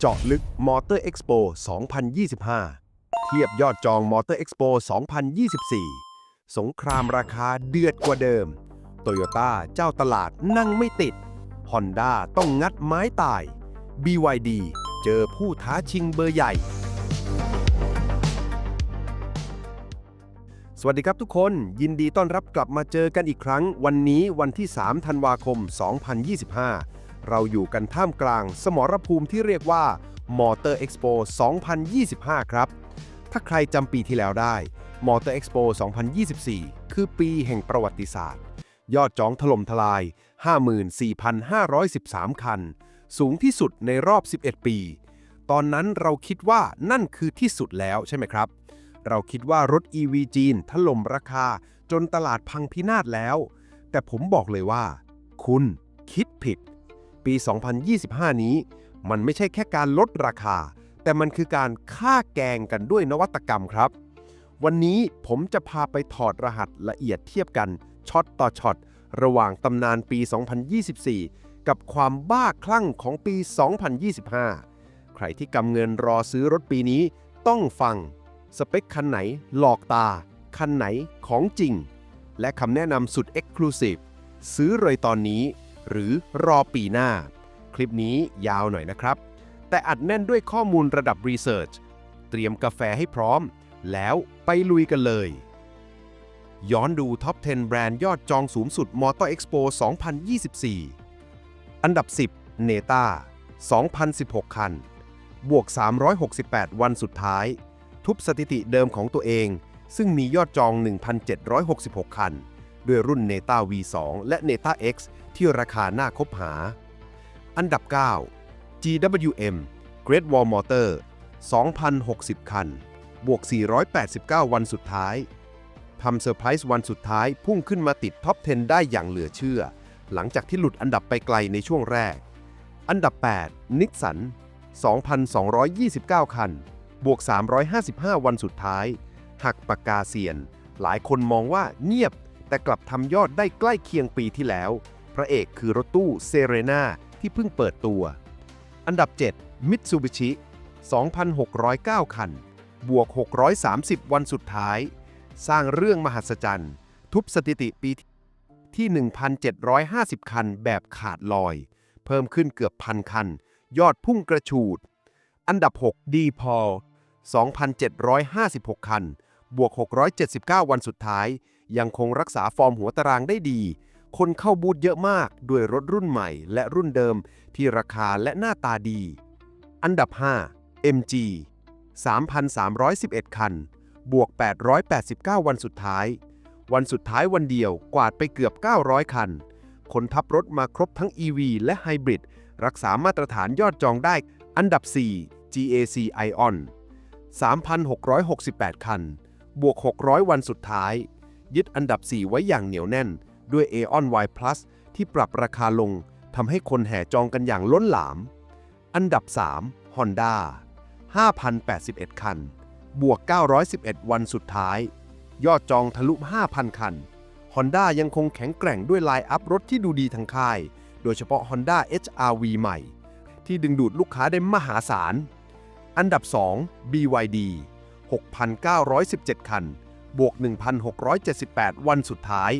เจาะลึกมอเตอร์เอ็กซ์โป2025 เทียบยอดจองมอเตอร์เอ็กซ์โป2024 สงครามราคาเดือดกว่าเดิม โตโยต้าเจ้าตลาดนั่งไม่ติด Honda ต้องงัดไม้ตาย BYD เจอผู้ท้าชิงเบอร์ใหญ่ สวัสดีครับทุกคน ยินดีต้อนรับกลับมาเจอกันอีกครั้ง วันนี้วันที่ 3 ธันวาคม 2025 เราอยู่กันท่ามกลางสมรภูมิที่เรียกว่า Motor Expo 2025 ครับ ถ้าใครจำปีที่แล้วได้ Motor Expo 2024 คือปีแห่งประวัติศาสตร์ ยอดจองถล่มทลาย 54,513 คัน สูงที่สุดในรอบ 11 ปี ตอนนั้นเราคิดว่านั่นคือที่สุดแล้วใช่ไหมครับ เราคิดว่ารถ EV จีนถล่มราคาจนตลาดพังพินาศแล้ว แต่ผมบอกเลยว่า คุณคิดผิด ปี 2025 นี้ มันไม่ใช่แค่การลดราคา แต่มันคือการฆ่าแกงกันด้วยนวัตกรรมครับ วันนี้ผมจะพาไปถอดรหัสละเอียดเทียบกันช็อตต่อช็อตระหว่างตำนานปี 2024 กับความบ้าคลั่งของปี 2025 ใครที่กำเงินรอซื้อรถปีนี้ต้องฟัง สเปคคันไหนหลอกตา คันไหนของจริง และคำแนะนำสุด Exclusive ซื้อเลยตอนนี้ หรือรอปีหน้า คลิปนี้ยาวหน่อยนะครับ แต่อัดแน่นด้วยข้อมูลระดับ Research เตรียมกาแฟให้พร้อม แล้วไปลุยกันเลย ย้อนดูท็อป 10 แบรนด์ยอดจองสูงสุด Motor Expo 2024 อันดับ 10 เนต้า2,016 คัน บวก 368 วันสุดท้าย ทุบสถิติเดิมของตัวเอง ซึ่งมียอดจอง 1,766 คัน ด้วยรุ่น Neta V2 และ Neta X ที่ราคาน่าคบหา อันดับ 9 GWM Great Wall Motor 2,060 คัน บวก 489 วันสุดท้าย ทำเซอร์ไพรส์วันสุดท้ายพุ่งขึ้นมาติดท็อป 10 ได้อย่างเหลือเชื่อ หลังจากที่หลุดอันดับไปไกลในช่วงแรก อันดับ8นิสสัน2,229 คัน บวก 355 วันสุดท้าย หักปากกาเซียน หลายคนมองว่าเงียบ แต่กลับทำยอดได้ใกล้เคียงปีที่แล้ว พระเอกคือรถตู้เซเรนาที่เพิ่งเปิดตัว อันดับ7มิตซูบิชิ2,609 คัน บวก 630 วันสุดท้าย สร้างเรื่องมหัศจรรย์ ทุบสถิติปีที่ 1,750 คันแบบขาดลอย เพิ่มขึ้นเกือบพันคัน ยอดพุ่งกระฉูด อันดับ6ดีพอล2,756 คัน บวก 679 วันสุดท้าย ยังคงรักษาฟอร์มหัวตารางได้ดี คนเข้าบูธเยอะมากด้วยรถรุ่นใหม่และรุ่นเดิมที่ราคาและหน้าตาดี อันดับ 5 MG 3,311 คัน บวก 889 วันสุดท้าย วันสุดท้ายวันเดียวกวาดไปเกือบ 900 คัน คนทับรถมาครบทั้ง EV และไฮบริดรักษามาตรฐานยอดจองได้ อันดับ 4 GAC Ion 3,668 คัน บวก 600 วันสุดท้าย ยึดอันดับ 4 ไว้อย่างเหนียวแน่น ด้วย Aeon Y Plus ที่ปรับราคาลงทำให้คนแห่จองกันอย่างล้นหลาม อันดับ 3 Honda 5,081 คัน บวก 911 วันสุดท้าย ยอดจองทะลุ 5,000 คัน Honda ยังคงแข็งแกร่งด้วยไลน์อัพรถที่ดูดีทั้งค่าย โดยเฉพาะ Honda HR-V ใหม่ ที่ดึงดูดลูกค้าได้มหาศาล อันดับ 2 BYD 6,917 คัน บวก 1,678 วันสุดท้าย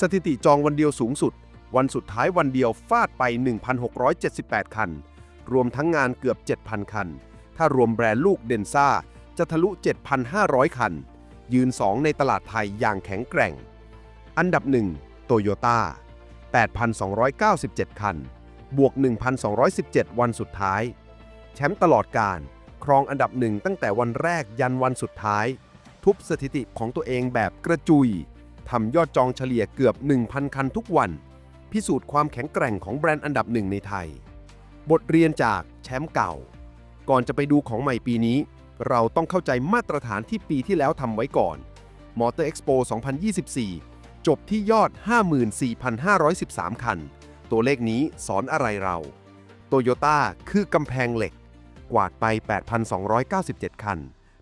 สถิติจองวันเดียวสูงสุด วันสุดท้ายวันเดียวฟาดไป 1,678 คัน รวมทั้งงานเกือบ 7,000 คัน ถ้ารวมแบรนด์ลูกเดนซ่าจะทะลุ 7,500 คัน ยืน 2 ในตลาดไทยอย่างแข็งแกร่ง อันดับ1โตโยต้า8,297 คัน บวก 1,217 วันสุดท้าย แชมป์ตลอดการ ครองอันดับหนึ่งตั้งแต่วันแรกยันวันสุดท้าย ทุบสถิติของตัวเองแบบกระจุย ทำยอดจองเฉลี่ยเกือบ 1,000 คันทุกวัน พิสูจน์ความแข็งแกร่งของแบรนด์อันดับหนึ่งในไทย บทเรียนจากแชมป์เก่า ก่อนจะไปดูของใหม่ปีนี้ เราต้องเข้าใจมาตรฐานที่ปีที่แล้วทำไว้ก่อน Motor Expo 2024 จบที่ยอด 54,513 คัน ตัวเลขนี้สอนอะไรเราโตโยต้าคือกำแพงเหล็ก กวาดไป 8,297 คัน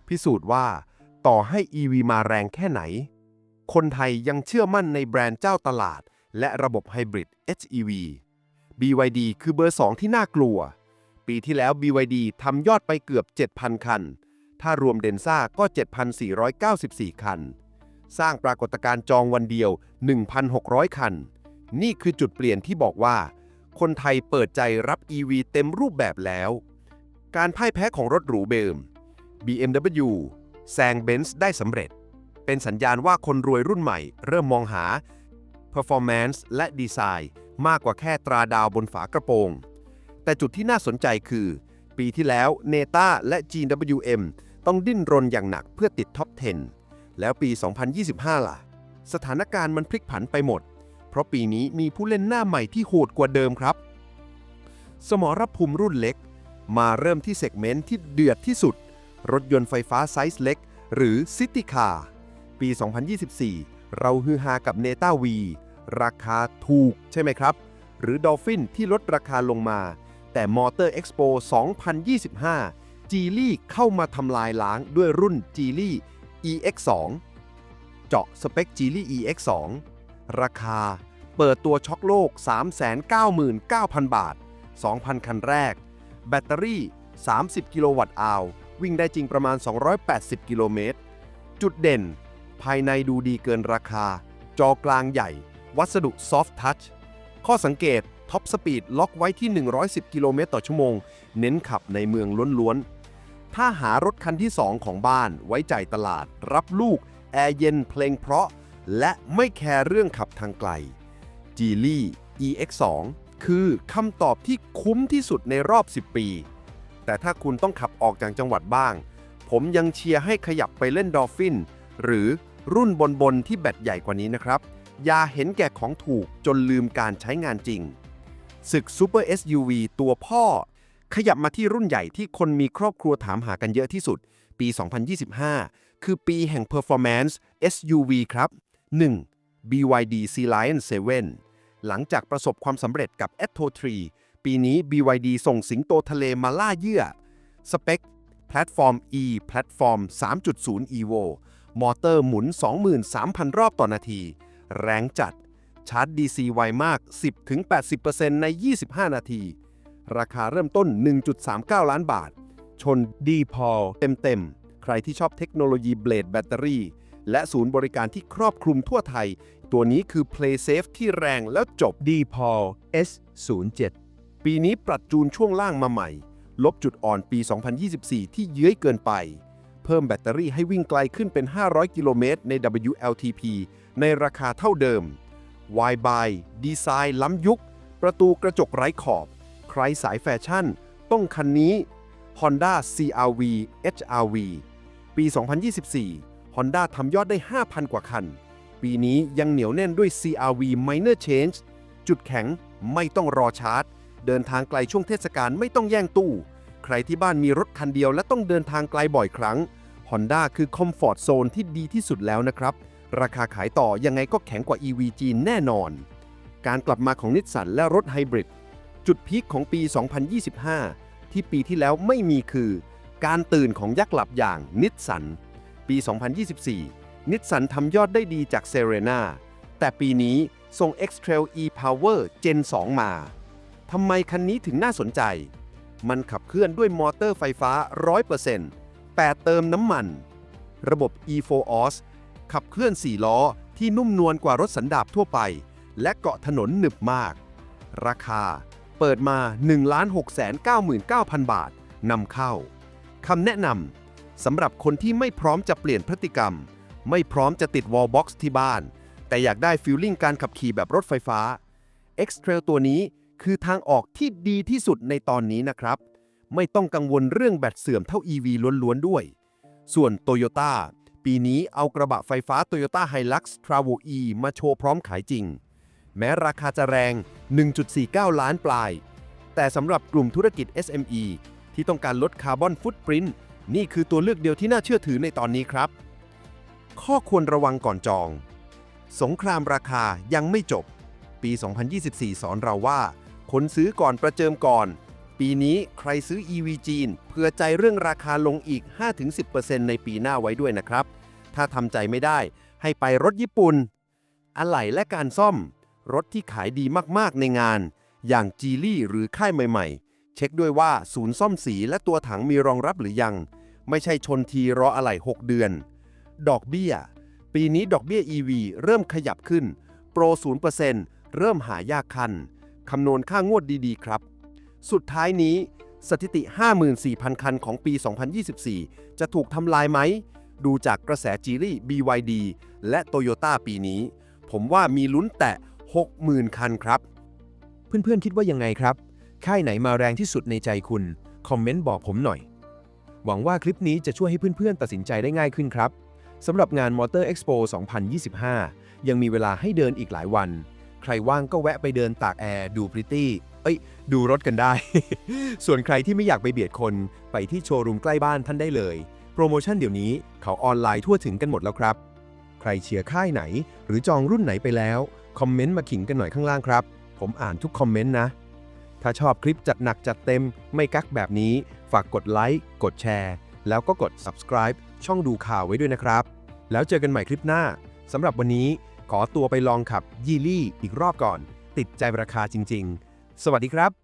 พิสูจน์ว่าต่อให้ EV มาแรงแค่ไหน คนไทยยังเชื่อมั่นในแบรนด์เจ้าตลาด และระบบไฮบริด HEV BYD คือเบอร์ 2 ที่น่ากลัว ปีที่แล้ว BYD ทำยอดไปเกือบ 7,000 คัน ถ้ารวมเดนซ่าก็ 7,494 คัน สร้างปรากฏการณ์จองวันเดียว 1,600 คัน นี่คือจุดเปลี่ยนที่บอกว่า คนไทยเปิดใจรับ EV เต็มรูปแบบแล้ว การพ่ายแพ้ของรถหรูเบิม BMW แซงเบนซ์ได้สำเร็จ เป็นสัญญาณว่าคนรวยรุ่นใหม่ เริ่มมองหา performance และดีไซน์มากกว่าแค่ตราดาวบนฝากระโปรง แต่จุดที่น่าสนใจคือ ปีที่แล้วเนต้าและ GWM ต้องดิ้นรนอย่างหนักเพื่อติดท็อป 10 แล้วปี 2025 ล่ะ สถานการณ์มันพลิกผันไปหมด เพราะปีนี้มีผู้เล่นหน้าใหม่ที่โหดกว่าเดิมครับ สมรภูมิรุ่นเล็ก มาเริ่มที่เซกเมนต์ที่เดือดที่สุด รถยนต์ไฟฟ้าไซส์เล็ก หรือ City Car ปี 2024 เราฮือฮากับ n e t a V ราคาถูกใช่ไหมครับ หรือ Dolphin ที่ลดราคาลงมา แต่ Motor Expo 2025 g ีลี่เข้ามาทำลายล้างด้วยรุ่น g ีลี่ EX2 เจาะสเปค g ีลี่ EX2 ราคาเปิดตัวช็อกโลก 399,000 บาท 2,000 คันแรก แบตเตอรี่ 30 กิโลวัตต์อาววิ่งได้จริงประมาณ 280 กิโลเมตร จุดเด่น ภายในดูดีเกินราคา จอกลางใหญ่ วัสดุซอฟท์ทัชข้อสังเกตท็อปสปีดล็อกไว้ที่ 110 กิโลเมตรต่อชั่วโมง เน้นขับในเมืองล้วนๆ ถ้าหารถคันที่ 2 ของบ้านไว้ใจตลาด รับลูก แอร์เย็นเพลงเพราะ และไม่แคร์เรื่องขับทางไกล g ีลี่ EX2 คือคำตอบที่คุ้มที่สุดในรอบ 10 ปี แต่ถ้าคุณต้องขับออกจากจังหวัดบ้าง ผมยังเชียร์ให้ขยับไปเล่นดอฟฟิน หรือรุ่นบนๆที่แบตใหญ่กว่านี้นะครับ อย่าเห็นแก่ของถูกจนลืมการใช้งานจริง ศึก Super SUV ตัวพ่อ ขยับมาที่รุ่นใหญ่ที่คนมีครอบครัวถามหากันเยอะที่สุด ปี 2025 คือปีแห่ง Performance SUV ครับ 1. BYD Sea Lion 7 หลังจากประสบความสำเร็จกับ Atto 3 ปีนี้ BYD ส่งสิงโตทะเลมาล่าเยื่อ สเปค แพลตฟอร์ม E แพลตฟอร์ม 3.0 EVO มอเตอร์หมุน 23,000 รอบต่อนาที แรงจัด ชาร์จ DC ไวมาก 10-80%ใน 25 นาที ราคาเริ่มต้น 1.39 ล้านบาท ชนดีพอเต็มๆ ใครที่ชอบเทคโนโลยีเบลดแบตเตอรี่ และศูนย์บริการที่ครอบคลุมทั่วไทย ตัวนี้คือ PlaySafe ที่แรงแล้วจบ d p o l S07 ปีนี้ปรับจูนช่วงล่างมาใหม่ ลบจุดอ่อนปี 2024 ที่เยื้อยเกินไป เพิ่มแบตเตอรี่ให้วิ่งไกลขึ้นเป็น 500 กิโลเมตรใน WLTP ในราคาเท่าเดิม y b y ดีไซน์ล้ำยุค ประตูกระจกไร้ขอบ ใครสายแฟชั่น ต้องคันนี้ Honda CRV HRV ปี 2024 Honda ทำยอดได้ 5,000 กว่าคัน ปีนี้ยังเหนียวแน่นด้วย CRV Minor Change จุดแข็งไม่ต้องรอชาร์จ เดินทางไกลช่วงเทศกาลไม่ต้องแย่งตู้ ใครที่บ้านมีรถคันเดียวและต้องเดินทางไกลบ่อยครั้ง Honda คือ Comfort Zone ที่ดีที่สุดแล้วนะครับ ราคาขายต่อยังไงก็แข็งกว่า EV จีนแน่นอน การกลับมาของนิสสันและรถไฮบริดจุดพีคของปี 2025 ที่ปีที่แล้วไม่มีคือ การตื่นของยักษ์หลับอย่างนิสสันปี 2024 นิสสันทำยอดได้ดีจากเซเรนาแต่ปีนี้ส่ง X-Trail e-Power Gen 2 มาทำไมคันนี้ถึงน่าสนใจ มันขับเคลื่อนด้วยมอเตอร์ไฟฟ้า 100%แต่เติมน้ำมัน ระบบ e4os ขับเคลื่อน 4 ล้อที่นุ่มนวลกว่ารถสันดาปทั่วไป และเกาะถนนหนึบมาก ราคาเปิดมา 1,699,000 บาทนำเข้าคำแนะนำสำหรับคนที่ไม่พร้อมจะเปลี่ยนพฤติกรรม ไม่พร้อมจะติดวอลบ็อกซ์ที่บ้าน แต่อยากได้ฟิลลิ่งการขับขี่แบบรถไฟฟ้า X-Trail ตัวนี้ คือทางออกที่ดีที่สุดในตอนนี้นะครับ ไม่ต้องกังวลเรื่องแบตเสื่อมเท่า EV ล้วนๆด้วย ส่วน Toyota ปีนี้เอากระบะไฟฟ้า Toyota Hilux Travel E มาโชว์พร้อมขายจริง แม้ราคาจะแรง 1.49 ล้านปลาย แต่สำหรับกลุ่มธุรกิจ SME ที่ต้องการลดคาร์บอนฟุตปรินท์นี่คือตัวเลือกเดียวที่น่าเชื่อถือในตอนนี้ครับ ข้อควรระวังก่อนจอง สงครามราคายังไม่จบ ปี 2024 สอนเราว่า คนซื้อก่อนประเจิมก่อน ปีนี้ใครซื้อ EV จีนเผื่อใจเรื่องราคาลงอีก 5-10%ในปีหน้าไว้ด้วยนะครับ ถ้าทำใจไม่ได้ ให้ไปรถญี่ปุ่น อะไหล่และการซ่อม รถที่ขายดีมากๆในงาน อย่างจีลี่หรือค่ายใหม่ๆ เช็คด้วยว่าศูนย์ซ่อมสีและตัวถังมีรองรับหรือยัง ไม่ใช่ชนทีรออะไหล่6 เดือน ดอกเบี้ย ปีนี้ดอกเบี้ย EV เริ่มขยับขึ้น โปร 0%เริ่มหายากคัน คำนวณค่างวดดีๆ ครับ สุดท้ายนี้สถิติ 54,000 คันของปี 2024 จะถูกทำลายไหม ดูจากกระแสจีรี่ BYD และ Toyota ปีนี้ ผมว่ามีลุ้นแตะ60,000 คันครับ เพื่อนๆคิดว่ายังไงครับ ค่ายไหนมาแรงที่สุดในใจคุณ คอมเมนต์บอกผมหน่อย หวังว่าคลิปนี้จะช่วยให้เพื่อนๆ ตัดสินใจได้ง่ายขึ้นครับสำหรับงาน Motor Expo 2025 ยังมีเวลาให้เดินอีกหลายวัน ใครว่างก็แวะไปเดินตากแอร์ดูพริตตี้ เอ้ย ดูรถกันได้ ส่วนใครที่ไม่อยากไปเบียดคนไปที่โชว์รูมใกล้บ้านท่านได้เลย โปรโมชั่นเดี๋ยวนี้เขาออนไลน์ทั่วถึงกันหมดแล้วครับ ใครเชียร์ค่ายไหน หรือจองรุ่นไหนไปแล้ว คอมเมนต์มาขิงกันหน่อยข้างล่างครับ ผมอ่านทุกคอมเมนต์นะ ถ้าชอบคลิปจัดหนักจัดเต็ม ไม่กักแบบนี้ ฝากกดไลค์กดแชร์แล้วก็กด subscribe ช่องดูข่าวไว้ด้วยนะครับ แล้วเจอกันใหม่คลิปหน้าสำหรับวันนี้ ขอตัวไปลองขับยีลี่อีกรอบก่อน ติดใจราคาจริง ๆ สวัสดีครับ